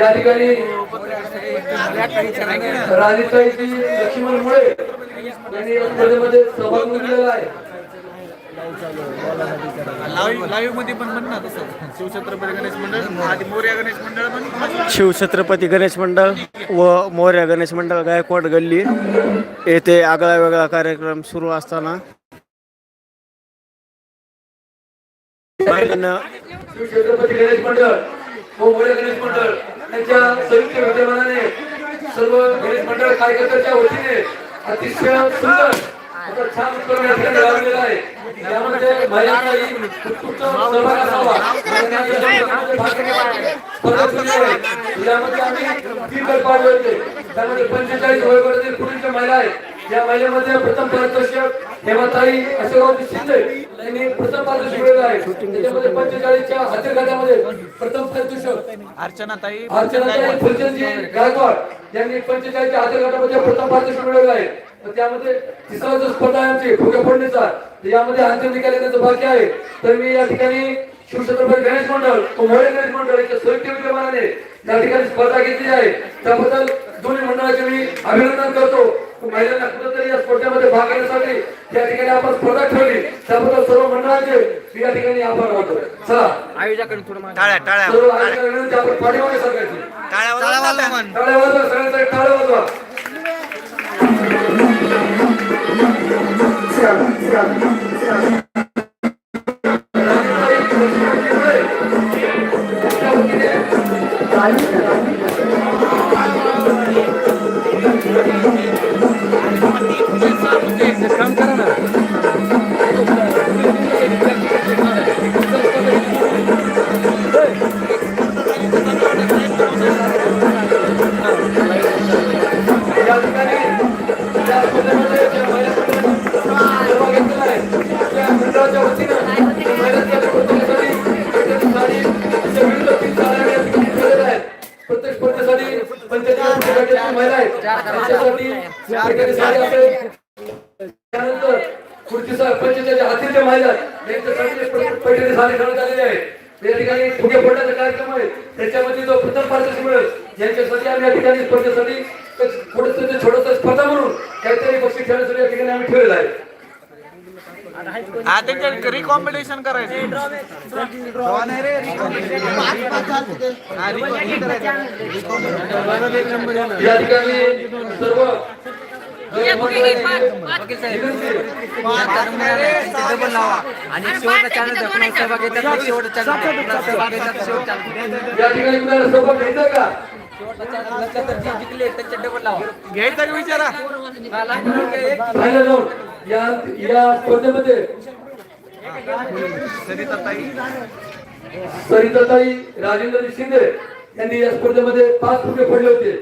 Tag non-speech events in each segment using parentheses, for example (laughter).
या ठिकाणी राजेशाहीची लक्ष्मण मुळे यांनी या स्पर्धेमध्ये सहभाग आहे. शिवछत्रपती गणेश मंडळ आधी मोर्या गणेश मंडळ पण शिवछत्रपती गणेश मंडळ व मोर्या गणेश मंडळ गायकवाड गल्ली येथे आगळा वेगळा कार्यक्रम सुरू असताना महिलांना श्री छत्रपती गणेश मंडळ व मोरे गणेश मंडळ यांच्या संयुक्त विद्यमानाने सर्व गणेश मंडळ कार्यकर्त्यांच्या वतीने अतिशय सुंदर असा छान उपक्रम या आहे. त्यामध्ये महिलांचाही उत्कृष्ट सहभाग असावा. यामध्ये आहे. आम्ही तीन गट पाडले. होते त्यामध्ये पंचेचाळीस वयोगटातील पुरुष महिला आहेत. या महिलेमध्ये प्रथम पारितोषिक हेमाताई अशोकराव शिंदे यांनी प्रथम पारितोषिक मिळवलं आहे. त्याच्यामध्ये पंचेचाळीसच्या हाती खात्यामध्ये प्रथम पारितोषिक अर्चना ताई अर्चनाताई फुलचंदजी गायकवाड यांनी पंचेचाळीसच्या हाती गटामध्ये प्रथम पारितोषिक मिळवलं आहे. तर त्यामध्ये तिसरा जो स्पर्धा आहे आमची फुगे फोडणीचा तर यामध्ये अंतिम निकाल येण्याचं बाकी आहे तर मी या ठिकाणी शिवछत्रपती गणेश मंडळ मोरे गणेश मंडळ यांच्या संयुक्त विद्यमानाने या ठिकाणी स्पर्धा घेतली आहे. त्याबद्दल दोन्ही मंडळाचे मी अभिनंदन करतो. महिलांना कुठेतरी या स्पर्धेमध्ये भाग घेण्यासाठी या ठिकाणी आपण स्पर्धा ठेवली. त्याबद्दल सर्व मंडळाचे या ठिकाणी आभार मानतो. चला. टाळ्या टाळ्या. सर्व आयोजकांना आपण पाठीमागे सरकायची. टाळ्या वाजवा. टाळ्या वाजवा. सगळ्यांसाठी टाळ्या त्यांच्यासाठी या ठिकाणी असेल त्यानंतर खुर्चीचा पंचेचाळीस हातीच्या महिला आहेत, यांच्यासाठी पैठणी साडी करण्यात आलेले आहे या ठिकाणी फुगे फोडण्याचा कार्यक्रम आहे. त्याच्यामध्ये जो प्रथम पारितोषिक मिळेल यांच्यासाठी आम्ही या ठिकाणी स्पर्धेसाठी थोडस छोटस स्पर्धा म्हणून काहीतरी बक्षीस खेळण्यासाठी या ठिकाणी आम्ही ठेवलेला आहे. हा त्यांच्या रिकॉम्बिनेशन करायचं. हा. या ठिकाणी सर्व आणि शेवटचा चॅनल दाखवून सहभाग घेतात शेवटचा चॅनल सहभाग घेतात शेवटचा या ठिकाणी कुणाला सहभाग घ्यायचा का? जिंकले त्यांच्या डबल लावा. घ्यायचा का विचारा? या या स्पर्धेमध्ये सरिता ताई सरिताताई राजेंद्र शिंदे यांनी या स्पर्धेमध्ये पाच फुगे पडले होते.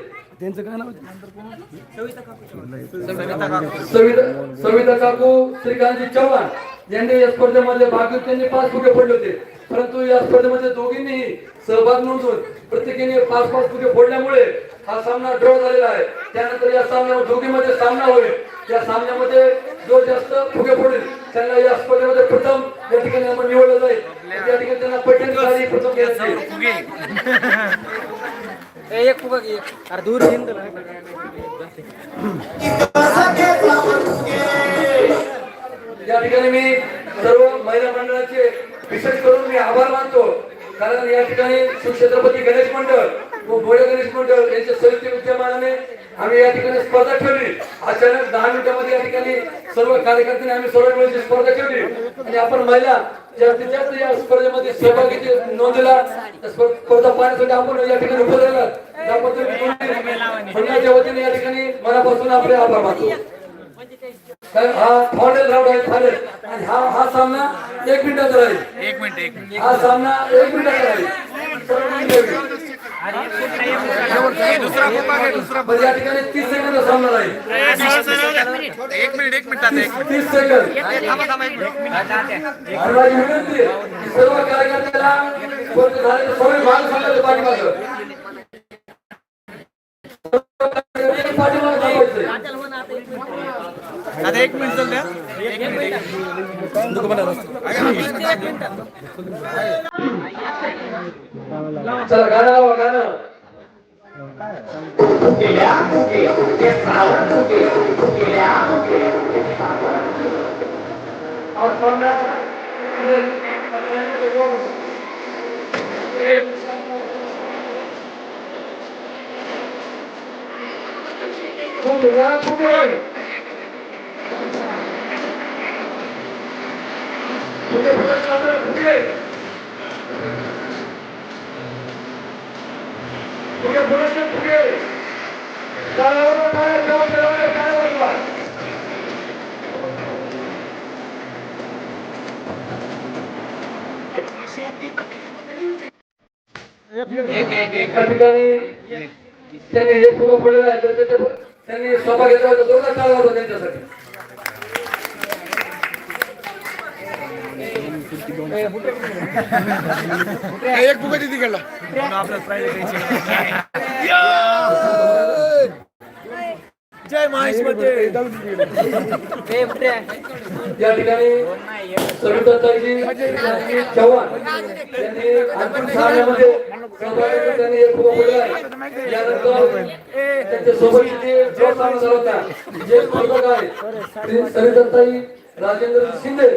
सविता सविता काकू श्रीकांतजी चव्हाण यांनी या स्पर्धेमध्ये भाग घेऊन त्यांनी पाच फुगे पडले होते. परंतु या स्पर्धेमध्ये दोघींनीही सहभाग नोंदवून प्रत्येकीने पाच पाच फुगे फोडल्यामुळे हा सामना ड्रॉ झालेला आहे. त्यानंतर या सामन्यामध्ये दोघीमध्ये सामना होईल. या सामन्यामध्ये जो जास्त फुगे फोडेल त्यांना या स्पर्धेमध्ये प्रथम या ठिकाणी आपण निवडलं जाईल. या ठिकाणी त्यांना पैठणी साडी प्रथम घ्यायची (laughs) एक फुगा घे. अरे दूर हिंद या ठिकाणी मी सर्व महिला मंडळाचे विशेष करून मी आभार मानतो. कारण या ठिकाणी शिवछत्रपती गणेश मंडळ व भोळे गणेश मंडळ यांच्या संयुक्त विद्यमानाने आम्ही या ठिकाणी स्पर्धा ठेवली. अचानक दहा मिनिटांमध्ये या ठिकाणी सर्व कार्यकर्त्यांनी आम्ही सर्व मिळून स्पर्धा ठेवली. आणि आपण महिला जास्तीत जास्त या स्पर्धेमध्ये सहभागी नोंदला स्पर्धा पाहण्यासाठी आपण या ठिकाणी उपस्थित राहिलात. त्याबद्दल मंडळाच्या वतीने या ठिकाणी मनापासून आपले आभार मानतो. कारण हा फाउंडेल राऊंड आहे फायनल. आणि हा हा सामना एक मिनिटाचा राहील. एक मिनिट एक मिनिट. हा सामना एक मिनिटाचा राहील. या ठिकाणी तीस सेकंद सामना राहील एक मिनिट एक मिनिट एक मिनिट तीस सेकंद थांबा थांबा एक मिनिट आणि विनंती आहे की सर्व कार्यकर्त्याला पाठीमागं पाठीमागं आता एक मिनिट चालू द्या. एक गेल्या एक मिनिट. ठिकाणी त्यांनी हे फुगं पडलेलं आहे तर त्यांनी स्वतः घेतला होता जोरदार चालला होता त्यांच्यासाठी. या ठिकाणी सविताताईजी चव्हाण यांनी अंतिम सामन्यामध्ये सहभागी त्यांनी एक फुगा फोडला यानंतर त्यांच्यासोबत जे जो सामना झाला होता जे स्पर्धक आहेत सविताताई राजेंद्र शिंदे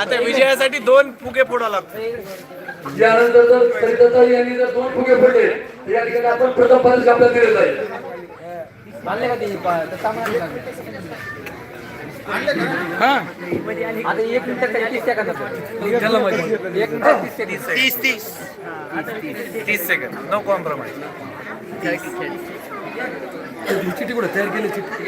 आता विजयासाठी दोन फुगे फोडा लागतो. यानंतर जर सरिताताई यांनी जर दोन फुगे फोडले या ठिकाणी आपण प्रथम आपल्याला. आता एक सेकंद तीस सेकंद. तीस तीस. तीस. सेकंद. नो कॉम्प्रोमाइज చిట్టి కూడా తయారు చేయలేదు చిట్టి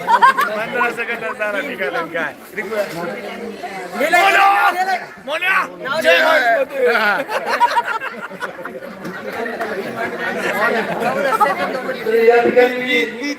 पंधरा निघाला काय? हो! या ठिकाणी